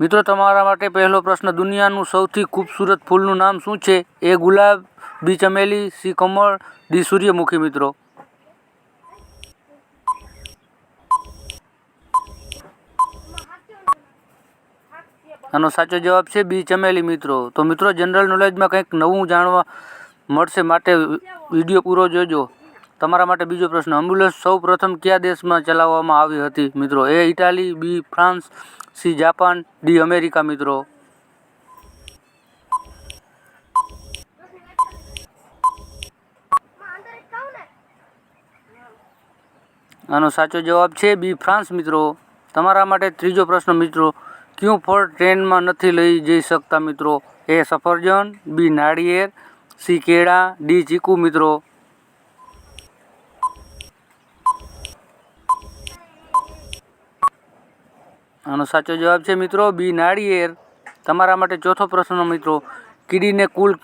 મિત્રો, તમારા માટે પહેલો પ્રશ્ન, દુનિયાનું સૌથી ખૂબસૂરત ફૂલનું નામ શું છે? એ ગુલાબ, બી ચમેલી, સી કમળ, ડી સૂર્યમુખી, મિત્રો. આનો સાચો જવાબ છે બી ચમેલી, મિત્રો. તો મિત્રો, જનરલ નોલેજમાં કંઈક નવું જાણવા મળશે માટે વીડિયો પૂરો જોજો. તમારા માટે બીજો પ્રશ્ન. એમ્બ્યુલન્સ સૌ પ્રથમ કયા દેશમાં ચલાવવામાં આવી હતી? મિત્રો, A Italy, B France, C Japan, D America, મિત્રો. આનો સાચો જવાબ છે બી ફ્રાન્સ, મિત્રો. તમારા માટે ત્રીજો પ્રશ્ન, મિત્રો. ક્યું ફળ ટ્રેનમાં નથી લઈ જઈ શકતા, મિત્રો? એ સફરજન, બી નાળિયેર, સી કેળા, ડી ચીકુ, મિત્રો. આનો સાચો જવાબ છે મિત્રો બી નાળિયેર. તમારા માટે ચોથો પ્રશ્ન મિત્રો, કીડીને કુલ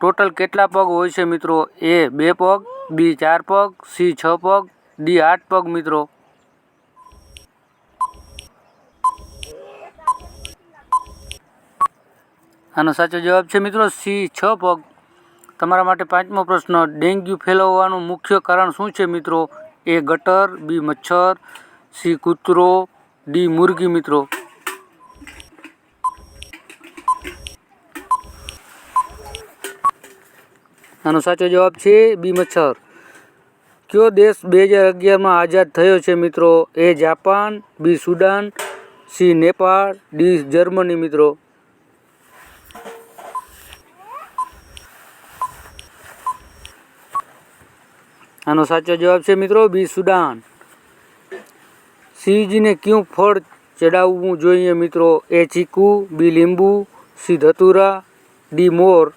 ટોટલ કેટલા પગ હોય છે મિત્રો? એ બે પગ, બી ચાર પગ, સી છ પગ, ડી આઠ પગ મિત્રો. આનો સાચો જવાબ છે મિત્રો સી છ પગ. તમારા માટે પાંચમો પ્રશ્ન, ડેન્ગ્યુ ફેલાવવાનું મુખ્ય કારણ શું છે મિત્રો? એ ગટર, બી મચ્છર, સી કૂતરો ડી મુરગી મિત્રો. આનો સાચો જવાબ છે બી મચ્છર. કયો દેશ બે હજાર અગિયારમાં આઝાદ થયો છે મિત્રો? A Japan, B Sudan, C Nepal, D Germany મિત્રો. આનો સાચો જવાબ છે મિત્રો બી સુડાન. શિવજીને કયું ફળ ચડાવવું જોઈએ મિત્રો? એ ચીકુ, બી લીંબુ, સી ધતુરા, ડી મોર.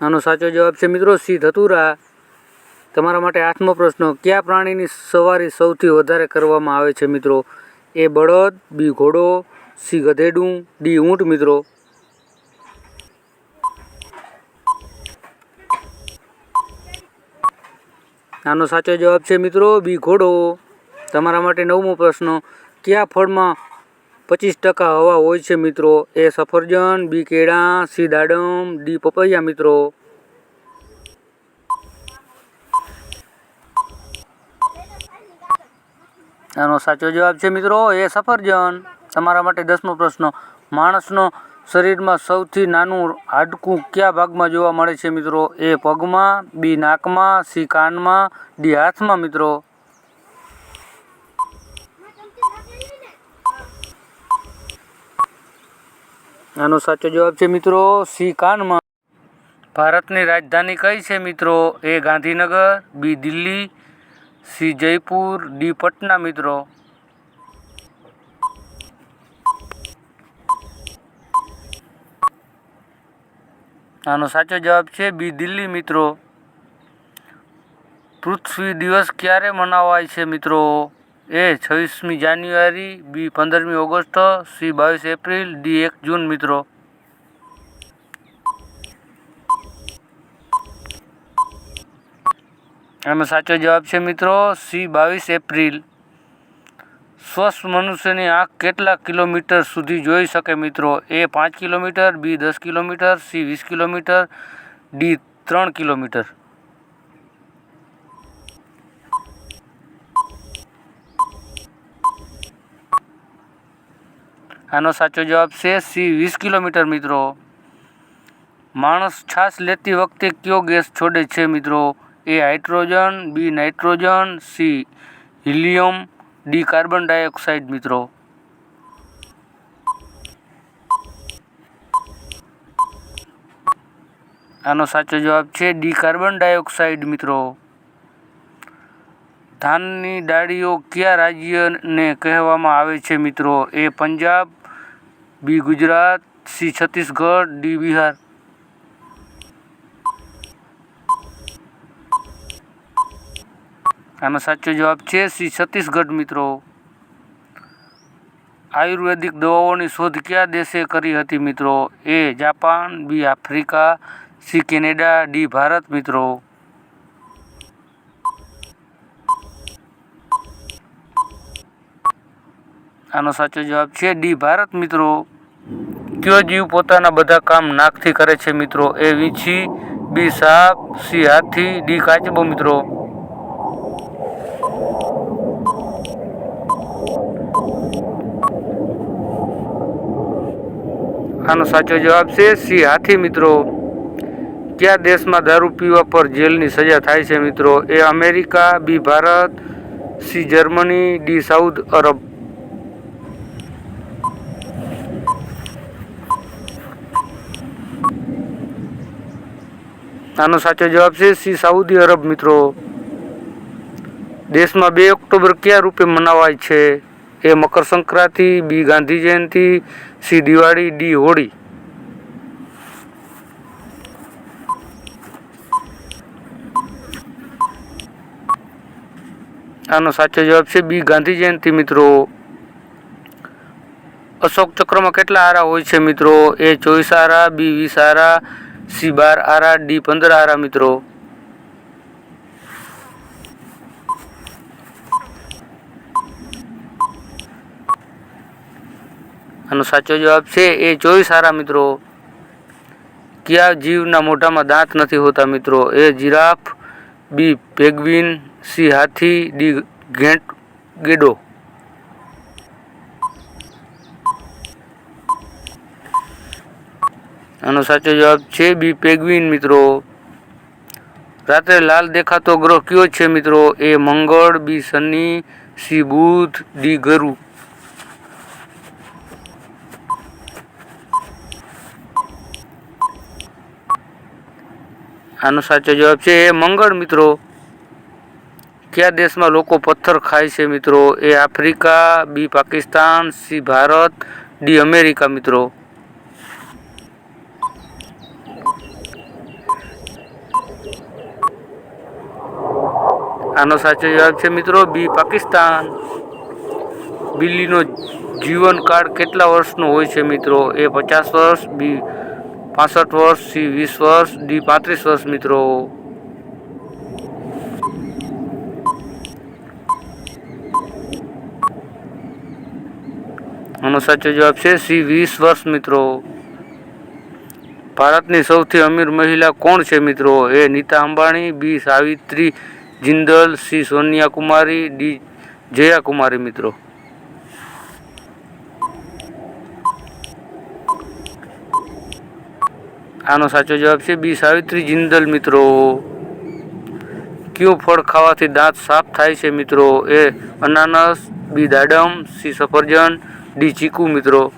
આનો સાચો જવાબ છે મિત્રો સી ધતુરા. તમારા માટે આઠમો પ્રશ્ન, કયા પ્રાણીની સવારી સૌથી વધારે કરવામાં આવે છે મિત્રો? એ બળદ, બી ઘોડો, સી ગધેડું, ડી ઊંટ મિત્રો. આનો સાચો જવાબ છે મિત્રો બી ઘોડો. તમારા માટે નવમો પ્રશ્ન, કયા ફળમાં પચીસ ટકા હવા હોય છે મિત્રો? એ સફરજન, બી કેળા, સી દાડમ, ડી પપૈયા મિત્રો. આનો સાચો જવાબ છે મિત્રો, એ સફરજન. તમારા માટે દસમો પ્રશ્ન, માણસનો શરીરમાં સૌથી નાનું હાડકું કયા ભાગમાં જોવા મળે છે મિત્રો? એ પગમાં, બી નાકમાં, સી કાનમાં, ડી હાથમાં મિત્રો? આનો સાચો જવાબ છે મિત્રો, સી કાનમાં. ભારતની રાજધાની કઈ છે મિત્રો? A Gandhinagar, B Delhi, C Jaipur, D Patna મિત્રો. આનો સાચો જવાબ છે, બી દિલ્હી મિત્રો. પૃથ્વી દિવસ ક્યારે મનાવાય છે મિત્રો? એ છવ્વીસમી જાન્યુઆરી, બી પંદરમી ઓગસ્ટ, સી બાવીસ એપ્રિલ, ડી એક જૂન મિત્રો. આનો સાચો જવાબ છે મિત્રો, સી બાવીસ એપ્રિલ. સ્વસ્થ મનુષ્યની આંખ કેટલા કિલોમીટર સુધી જોઈ શકે મિત્રો? એ પાંચ કિલોમીટર, બી દસ કિલોમીટર, સી વીસ કિલોમીટર, ડી ત્રણ કિલોમીટર. આનો સાચો જવાબ છે સી વીસ કિલોમીટર, મિત્રો. માણસ છાશ લેતી વખતે કયો ગેસ છોડે છે, મિત્રો? A hydrogen, B nitrogen, C helium D carbon dioxide, મિત્રો. આનો સાચો જવાબ છે ડી કાર્બન ડાયોક્સાઇડ, મિત્રો. ધાનની ડાળીઓ કયા રાજ્યને કહેવામાં આવે છે, મિત્રો? A Punjab, B Gujarat, C Chhattisgarh, D Bihar. આનો સાચો જવાબ છે શ્રી છત્તીસગઢ મિત્રો. આયુર્વેદિક દવાઓની શોધ કયા દેશે કરી હતી મિત્રો? A Japan, B Africa, C Canada, D Bharat મિત્રો. આનો સાચો જવાબ છે ડી ભારત મિત્રો. કયો જીવ પોતાના બધા કામ નાકથી કરે છે મિત્રો? એ વીંછી, બી સાપ, સી હાથી, ડી કાચબો મિત્રો. આનો સાચો જવાબ છે. સી, હાથી મિત્રો, કયા દેશમાં દારૂ પીવા પર જેલની સજા થાય છે મિત્રો? A America, B, Bharat, C, Germany, D, South Arab. આનો સાચો જવાબ છે સી, સાઉદી અરબ મિત્રો. દેશમાં બે ઓક્ટોબર કયા રૂપે મનાવાય છે? A Makar Sankranti, B Gandhi Jayanti, C Diwali, D Holi. આનો સાચો જવાબ છે બી ગાંધી જયંતિ, મિત્રો. અશોક ચક્રમાં કેટલા આરા હોય છે, મિત્રો? એ ચોવીસ આરા, બી વીસ આરા, સી બાર આરા, ડી પંદર આરા, મિત્રો. આનો સાચો જવાબ છે એ ચોવીસ સારા મિત્રો. કયા જીવના મોઢામાં દાંત નથી હોતા મિત્રો? A giraffe, B penguin, C Hathi, D ઘેંટ ગેડો. આનો સાચો જવાબ છે બી પેગવિન મિત્રો. રાત્રે લાલ દેખાતો ગ્રહ કયો છે મિત્રો? એ મંગળ, બી શનિ, સી બુધ, ડી ગરુ. આનો સાચો જવાબ છે એ મંગળ, મિત્રો. કયા દેશમાં લોકો પથ્થર ખાય છે, મિત્રો? A Africa, B Pakistan, C Bharat, D America, મિત્રો. આનો સાચો જવાબ છે, મિત્રો, બી પાકિસ્તાન. બિલ્લીનો જીવનકાળ કેટલા વર્ષનો હોય છે, મિત્રો? એ પચાસ વર્ષ, બી પાસઠ વર્ષ સી વીસ વર્ષ ડી પાંત્રીસ વર્ષ મિત્રો. આનો સાચો જવાબ છે સી વીસ વર્ષ મિત્રો. ભારતની સૌથી અમીર મહિલા કોણ છે મિત્રો? A Nita Ambani, B Savitri, Jindal, C Sonia Kumari D Jaya Kumari મિત્રો. આનો સાચો જવાબ છે, બી સાવિત્રી, જિંદલ મિત્રો. કયું ફળ ખાવાથી દાંત સાફ થાય છે મિત્રો? એ અનાનસ, બી દાડમ, સી સફરજન, ડી ચીકુ મિત્રો.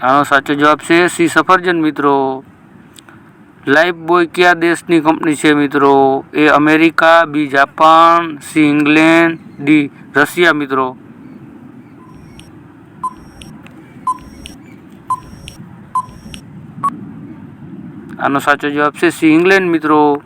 આનો સાચો જવાબ છે, સી સફરજન મિત્રો. લાઈફ બોય કયા દેશની કંપની છે મિત્રો? A America B Japan C England D Russia મિત્રો. આનો સાચો જવાબ છે સી ઇંગ્લેન્ડ મિત્રો.